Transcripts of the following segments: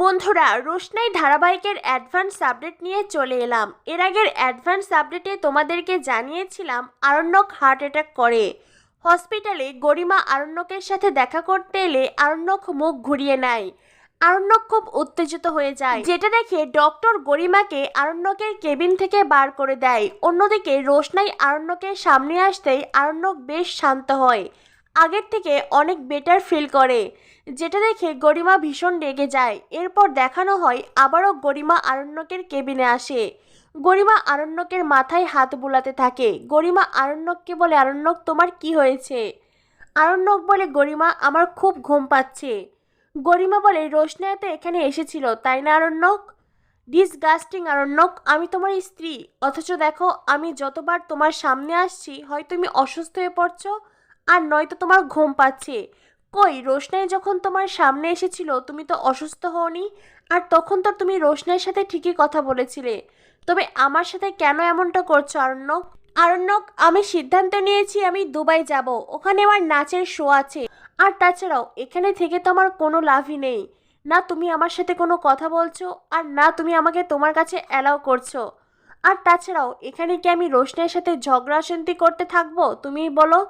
বন্ধুরা, রোশনাই ধারাবাহিকের advance update নিয়ে চলে এলাম। এর আগের অ্যাডভান্স আপডেটে তোমাদেরকে জানিয়েছিলাম, আরণ্যক হার্ট অ্যাটাক করে। হসপিটালে গরিমা আরণ্যকের সাথে দেখা করতে এলে আরণ্যক মুখ ঘুরিয়ে নেয়। আরণ্যক খুব উত্তেজিত হয়ে যায়। যেটা দেখে ডক্টর গরিমাকে আরণ্যকের কেবিন থেকে বার করে দেয়। অন্যদিকে রোশনাই আরণ্যকের সামনে আসতেই আরণ্যক বেশ শান্ত হয়। আগের থেকে অনেক বেটার ফিল করে। যেটা দেখে গরিমা ভীষণ রেগে যায়। এরপর দেখানো হয় আবারও গরিমা আরণ্যকের কেবিনে আসে। গরিমা আরণ্যকের মাথায় হাত বুলাতে থাকে। গরিমা আরণ্যককে বলে, আরণ্যক, তোমার কি হয়েছে? আরণ্যক বলে, গরিমা, আমার খুব ঘুম পাচ্ছে। গরিমা বলে রোশনায় তো এখানে এসেছিল, তাই না আরণ্যক? ডিসগাস্টিং আরণ্যক, আমি তোমার স্ত্রী। অথচ দেখো, আমি যতবার তোমার সামনে আসছি হয় তুমি অসুস্থ হয়ে পড়ছো আর নয়তো তোমার ঘুম পাচ্ছে। কই, রোশনাই যখন তোমার সামনে এসেছিল, তুমি তো অসুস্থ হওনি? আর তখন তো তুমি রোশনাইয়ের সাথে ঠিকই কথা বলেছিলে। তবে আমার সাথে কেন এমনটা করছ, আরণ্যক? আরণ্যক, আমি সিদ্ধান্ত নিয়েছি আমি দুবাই যাব। ওখানে আমার নাচের শো আছে। আর তাছাড়াও, এখানে থেকে তো আমার কোনো লাভই নেই। না তুমি আমার সাথে কোনো কথা বলছো, আর না তুমি আমাকে তোমার কাছে অ্যালাউ করছ। আর তাছাড়াও, এখানে কি আমি রোশনাইয়ের সাথে ঝগড়া শান্তি করতে থাকব তুমি বলো।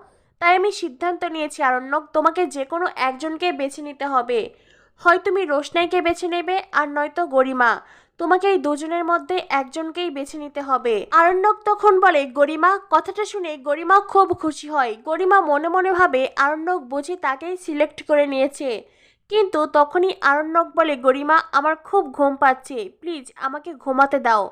তাই আমি সিদ্ধান্ত নিয়েছি, আরণ্যক, তোমাকে যে কোনো একজনকে বেছে নিতে হবে। হয় তুমি রোশনাইকে বেছে নেবে, আর নয়তো গরিমা। তোমাকে এই দুজনের মধ্যে একজনকেই বেছে নিতে হবে। আরণ্যক তখন বলে, গরিমা, কথাটা শুনে গরিমা খুব খুশি হয়। গরিমা মনে মনে ভাবে, আরণ্যক বুঝি তাকেই সিলেক্ট করে নিয়েছে। কিন্তু তখনই আরণ্যক বলে, গরিমা, আমার খুব ঘুম পাচ্ছে। প্লিজ, আমাকে ঘুমাতে দাও।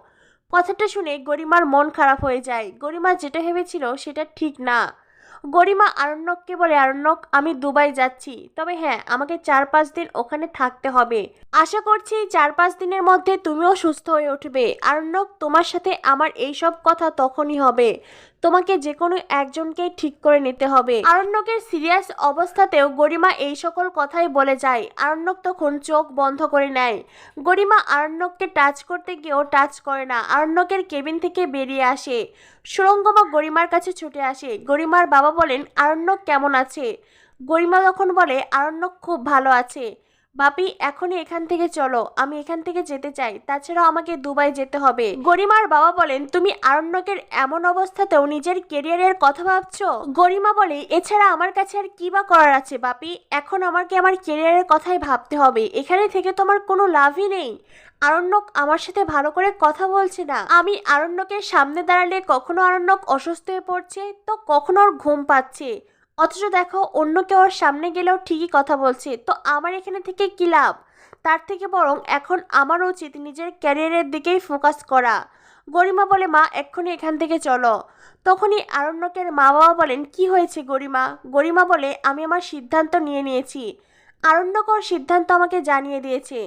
কথাটা শুনে গরিমার মন খারাপ হয়ে যায়। গরিমা যেটা ভেবেছিল, সেটা ঠিক না। গরিমা আরণ্যককে বলে, আরণ্যক, আমি দুবাই যাচ্ছি। তবে হ্যাঁ আমাকে চার পাঁচ দিন ওখানে থাকতে হবে। আশা করছি চার পাঁচ দিনের মধ্যে তুমিও সুস্থ হয়ে উঠবে। আরণ্যক, তোমার সাথে আমার এইসব কথা তখনই হবে। তোমাকে যে কোনো একজনকে ঠিক করে নিতে হবে। আরণ্যকের সিরিয়াস অবস্থাতেও গরিমা এই সকল কথাই বলে যায়। আরণ্যক তখন চোখ বন্ধ করে নেয়। গরিমা আরণ্যককে টাচ করতে গিয়েও টাচ করে না। আরণ্যকের কেবিন থেকে বেরিয়ে আসে। সুরঙ্গমা গরিমার কাছে ছুটে আসে। গরিমার বাবা বলেন, আরণ্যক কেমন আছে? গরিমা তখন বলে, আরণ্যক খুব ভালো আছে। বাপি, এখনই এখান থেকে চলো, আমি এখান থেকে যেতে চাই। তাছাড়াও আমাকে দুবাই যেতে হবে। গরিমার বাবা বলেন, তুমি আরণ্যকের এমন অবস্থাতেও নিজের কেরিয়ারের কথা ভাবছ? গরিমা বলে, এছাড়া আমার কাছে আর কি বা করার আছে বাপি? এখন আমাকে আমার কেরিয়ারের কথাই ভাবতে হবে। এখানে থেকে তোমার কোনো লাভই নেই। আরণ্যক আমার সাথে ভালো করে কথা বলছে না। আমি আরণ্যকের সামনে দাঁড়ালে কখনো আরণ্যক অসুস্থ হয়ে পড়ছে, তো কখনো ওর ঘুম পাচ্ছে। অথচ দেখো, অন্য কেউ সামনে গেলেও ঠিকই কথা বলছে। তো আমার এখানে থেকে কী লাভ? তার থেকে বরং এখন আমার উচিত নিজের ক্যারিয়ারের দিকেই ফোকাস করা। গরিমা বলে, মা, এক্ষুনি এখান থেকে চলো। তখনই আরণ্যকের মা বাবা বলেন, কি হয়েছে গরিমা? গরিমা বলে, আমি আমার সিদ্ধান্ত নিয়ে নিয়েছি। আরণ্যকর সিদ্ধান্ত আমাকে জানিয়ে দিয়েছে।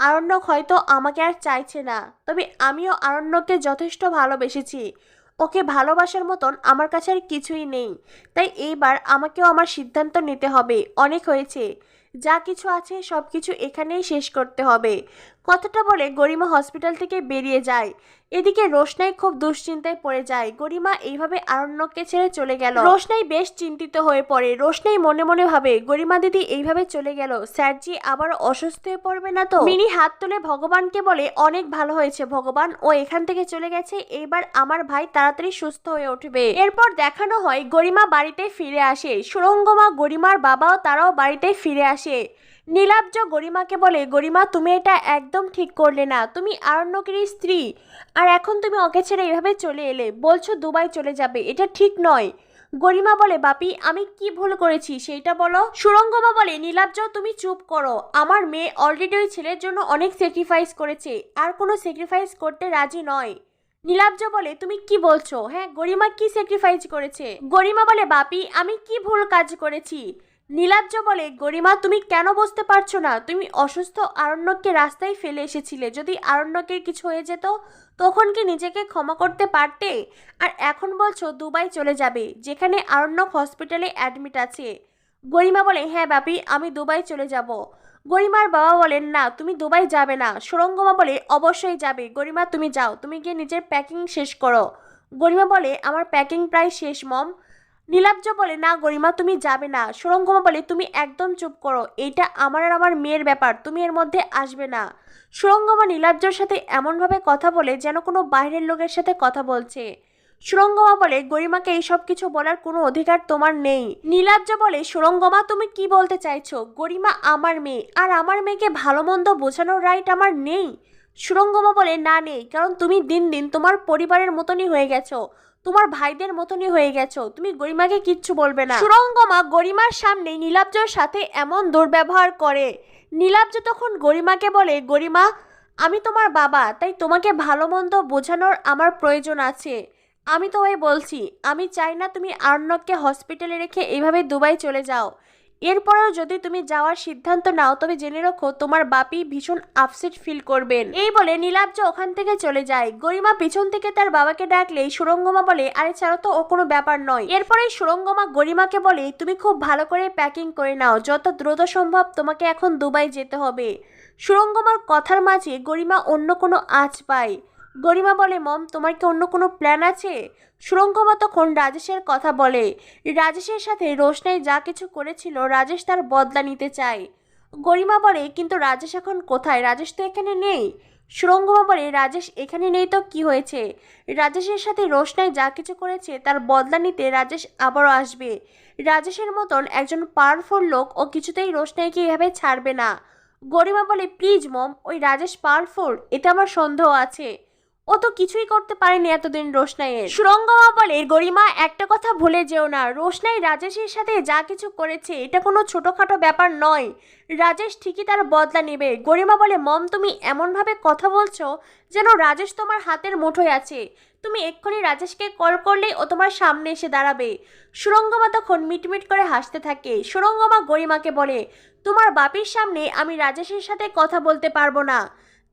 আরণ্যক হয়তো আমাকে আর চাইছে না। তবে আমিও আরণ্যককে যথেষ্ট ভালোবেসেছি। ওকে ভালোবাসার মতন আমার কাছে আর কিছুই নেই। তাই এইবার আমাকেও আমার সিদ্ধান্ত নিতে হবে। অনেক হয়েছে। যা কিছু আছে সব কিছু এখানেই শেষ করতে হবে। কথাটা বলে গরিমা হসপিটাল থেকে বেরিয়ে যায়। এদিকে রোশনাই খুব দুশ্চিন্তায় পড়ে যায়। গরিমা এইভাবে আরণ্যককে ছেড়ে চলে গেল। রোশনাই বেশ চিন্তিত হয়ে পড়ে। রোশনাই মনে মনে ভাবে, গরিমা দিদি এইভাবে চলে গেল। স্যারজি আবার অসুস্থ হয়ে পড়বে না তো? মিনি হাত তুলে ভগবানকে বলে, অনেক ভালো হয়েছে ভগবান, ও এখান থেকে চলে গেছে, এইবার আমার ভাই তাড়াতাড়ি সুস্থ হয়ে উঠবে। এরপর দেখানো হয় গরিমা বাড়িতে ফিরে আসে। সুরঙ্গমা গরিমার বাবাও তারাও বাড়িতে ফিরে আসে। নীলাব্জ গরিমাকে বলে, গরিমা, তুমি এটা একদম ঠিক করলে না। তুমি আরণ্যকের স্ত্রী। আর এখন তুমি ওকে ছেড়ে এভাবে চলে এলে, বলছো দুবাই চলে যাবে। এটা ঠিক নয়। গরিমা বলে, বাপি, আমি কি ভুল করেছি সেইটা বলো। সুরঙ্গমা বলে, নীলাব্জ, তুমি চুপ করো। আমার মেয়ে অলরেডি ওই ছেলের জন্য অনেক স্যাক্রিফাইস করেছে। আর কোনো স্যাক্রিফাইস করতে রাজি নয়। নীলাব্জ বলে, তুমি কি বলছো? হ্যাঁ গরিমা কি স্যাক্রিফাইস করেছে? গরিমা বলে, বাপি, আমি কি ভুল কাজ করেছি? নীলাব্জ বলে, গরিমা, তুমি কেন বুঝতে পারছ না? তুমি অসুস্থ আরণ্যককে রাস্তায় ফেলে এসেছিলে। যদি আরণ্যকের কিছু হয়ে যেত, তখন কি নিজেকে ক্ষমা করতে পারতে? আর এখন বলছো, দুবাই চলে যাবে, যেখানে আরণ্যক হসপিটালে অ্যাডমিট আছে। গরিমা বলে হ্যাঁ বাপি, আমি দুবাই চলে যাব। গরিমার বাবা বলেন, না, তুমি দুবাই যাবে না। সুরঙ্গমা বলে, অবশ্যই যাবে। গরিমা, তুমি যাও। তুমি গিয়ে নিজের প্যাকিং শেষ করো। গরিমা বলে, আমার প্যাকিং প্রায় শেষ, মম। নীলাব্জ বলে, না গরিমা, তুমি যাবে না। সুরঙ্গমা বলে, তুমি একদম চুপ করো। এইটা আমার আর আমার মেয়ের ব্যাপার। তুমি এর মধ্যে আসবে না। সুরঙ্গমা নীলাব্জর সাথে এমনভাবে কথা বলে যেন কোনো বাইরের লোকের সাথে কথা বলছে। সুরঙ্গমা বলে, গরিমাকে এইসব কিছু বলার কোনো অধিকার তোমার নেই। নীলাব্জ বলে, সুরঙ্গমা, তুমি কি বলতে চাইছো? গরিমা আমার মেয়ে, আর আমার মেয়েকে ভালো মন্দ বোঝানোর রাইট আমার নেই। সুরঙ্গমা বলে, না, নেই, কারণ তুমি দিন দিন তোমার পরিবারের মতনই হয়ে গেছো, তোমার ভাইদের মতনই হয়ে গেছো, তুমি গরিমাকে কিচ্ছু বলবে না। সুরঙ্গমা গরিমার সামনে নীলাব্জর সাথে এমন দুর্ব্যবহার করে। নীলাব্জ তখন গরিমাকে বলে, গরিমা, আমি তোমার বাবা, তাই তোমাকে ভালো মন্দ বোঝানোর আমার প্রয়োজন আছে। আমি তোমায় বলছি, আমি চাই না তুমি আর্ণবকে হসপিটালে রেখে এইভাবে দুবাই চলে যাও। এরপরেও যদি তুমি যাওয়ার সিদ্ধান্ত নাও, তবে জেনে রাখো, তোমার বাপি ভীষণ আপসেট ফিল করবেন। এই বলে নীলাব্জ ওখান থেকে চলে যায়। গরিমা পিছন থেকে তার বাবাকে ডাকলেই সুরঙ্গমা বলে, আরে ছাড়ো তো, ও কোনো ব্যাপার নয়। এরপরে সুরঙ্গমা গরিমাকে বলে, তুমি খুব ভালো করে প্যাকিং করে নাও, যত দ্রুত সম্ভব তোমাকে এখন দুবাই যেতে হবে। সুরঙ্গমার কথার মাঝে গরিমা অন্য কোনো আঁচ পায়। গরিমা বলে, মম, তোমার কি অন্য কোনো প্ল্যান আছে? সুরঙ্গমা তখন রাজেশের কথা বলে? রাজেশের সাথে রোশনাই যা কিছু করেছিল, রাজেশ তার বদলা নিতে চায়। গরিমা বলে, কিন্তু রাজেশ এখন কোথায়? রাজেশ তো এখানে নেই। সুরঙ্গমা বলে, রাজেশ এখানে নেই তো কি হয়েছে? রাজেশের সাথে রোশনাই যা কিছু করেছে, তার বদলা নিতে রাজেশ আবারও আসবে। রাজেশের মতন একজন পাওয়ারফুল লোক ও কিছুতেই রোশনাইকে এভাবে ছাড়বে না। গরিমা বলে, প্লিজ মম, ওই রাজেশ পাওয়ারফুল এতে আমার সন্দেহ আছে। ও তো কিছুই করতে পারেনি এতদিন রোশনাইয়ের। সুরঙ্গমা বলে, গরিমা, একটা কথা ভুলে যেও না। রোশনাই রাজেশের সাথে যা কিছু করেছে, এটা কোনো ছোটোখাটো ব্যাপার নয়। রাজেশ ঠিকই তার বদলা নেবে। গরিমা বলে, মম, তুমি এমনভাবে কথা বলছো যেন রাজেশ তোমার হাতের মুঠোয় আছে। তুমি এক্ষুনি রাজেশকে কল করলেই ও তোমার সামনে এসে দাঁড়াবে। সুরঙ্গমা তখন মিটমিট করে হাসতে থাকে। সুরঙ্গমা গরিমাকে বলে, তোমার বাপির সামনে আমি রাজেশের সাথে কথা বলতে পারব না।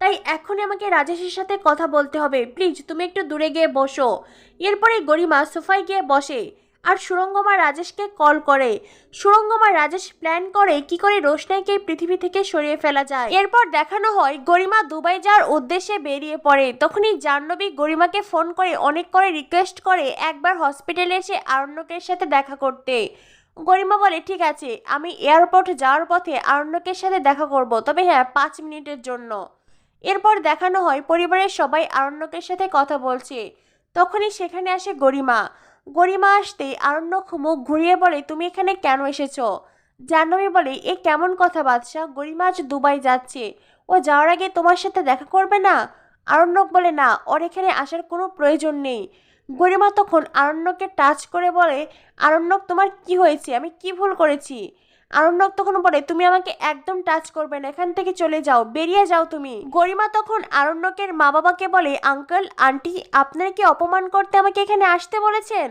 তাই এখনই আমাকে রাজেশের সাথে কথা বলতে হবে। প্লিজ, তুমি একটু দূরে গিয়ে বসো। এরপরে গরিমা সোফায় গিয়ে বসে আর সুরঙ্গমা রাজেশকে কল করে। সুরঙ্গমা রাজেশ প্ল্যান করে কি করে রোশনাইকে পৃথিবী থেকে সরিয়ে ফেলা যায়। এরপর দেখানো হয় গরিমা দুবাই যাওয়ার উদ্দেশ্যে বেরিয়ে পড়ে। তখনই জাহ্নবী গরিমাকে ফোন করে, অনেক করে রিকোয়েস্ট করে একবার হসপিটালে এসে আরণ্যকের সাথে দেখা করতে। গরিমা বলে, ঠিক আছে, আমি এয়ারপোর্ট যাওয়ার পথে আরণ্যকের সাথে দেখা করব। তবে হ্যাঁ পাঁচ মিনিটের জন্য। এরপর দেখানো হয় পরিবারের সবাই আরণ্যকের সাথে কথা বলছে। তখনই সেখানে আসে গরিমা। গরিমা আসতে আরণ্যক মুখ ঘুরিয়ে বলে, তুমি এখানে কেন এসেছ? জাহ্নবী বলে, এ কেমন কথা বাদশা গরিমা আজ দুবাই যাচ্ছে। ও যাওয়ার আগে তোমার সাথে দেখা করবে না? আরণ্যক বলে, না, ওর এখানে আসার কোনো প্রয়োজন নেই। গরিমা তখন আরণ্যককে টাচ করে বলে, আরণ্যক, তোমার কি হয়েছে? আমি কি ভুল করেছি? আরণ্যক তখন বলে, তুমি আমাকে একদম টাচ করবে না, এখান থেকে চলে যাও, বেরিয়ে যাও তুমি। গরিমা তখন আরণ্যকের মা বাবাকে বলে, আঙ্কেল আন্টি আপনারা কি অপমান করতে আমাকে এখানে আসতে বলেছেন?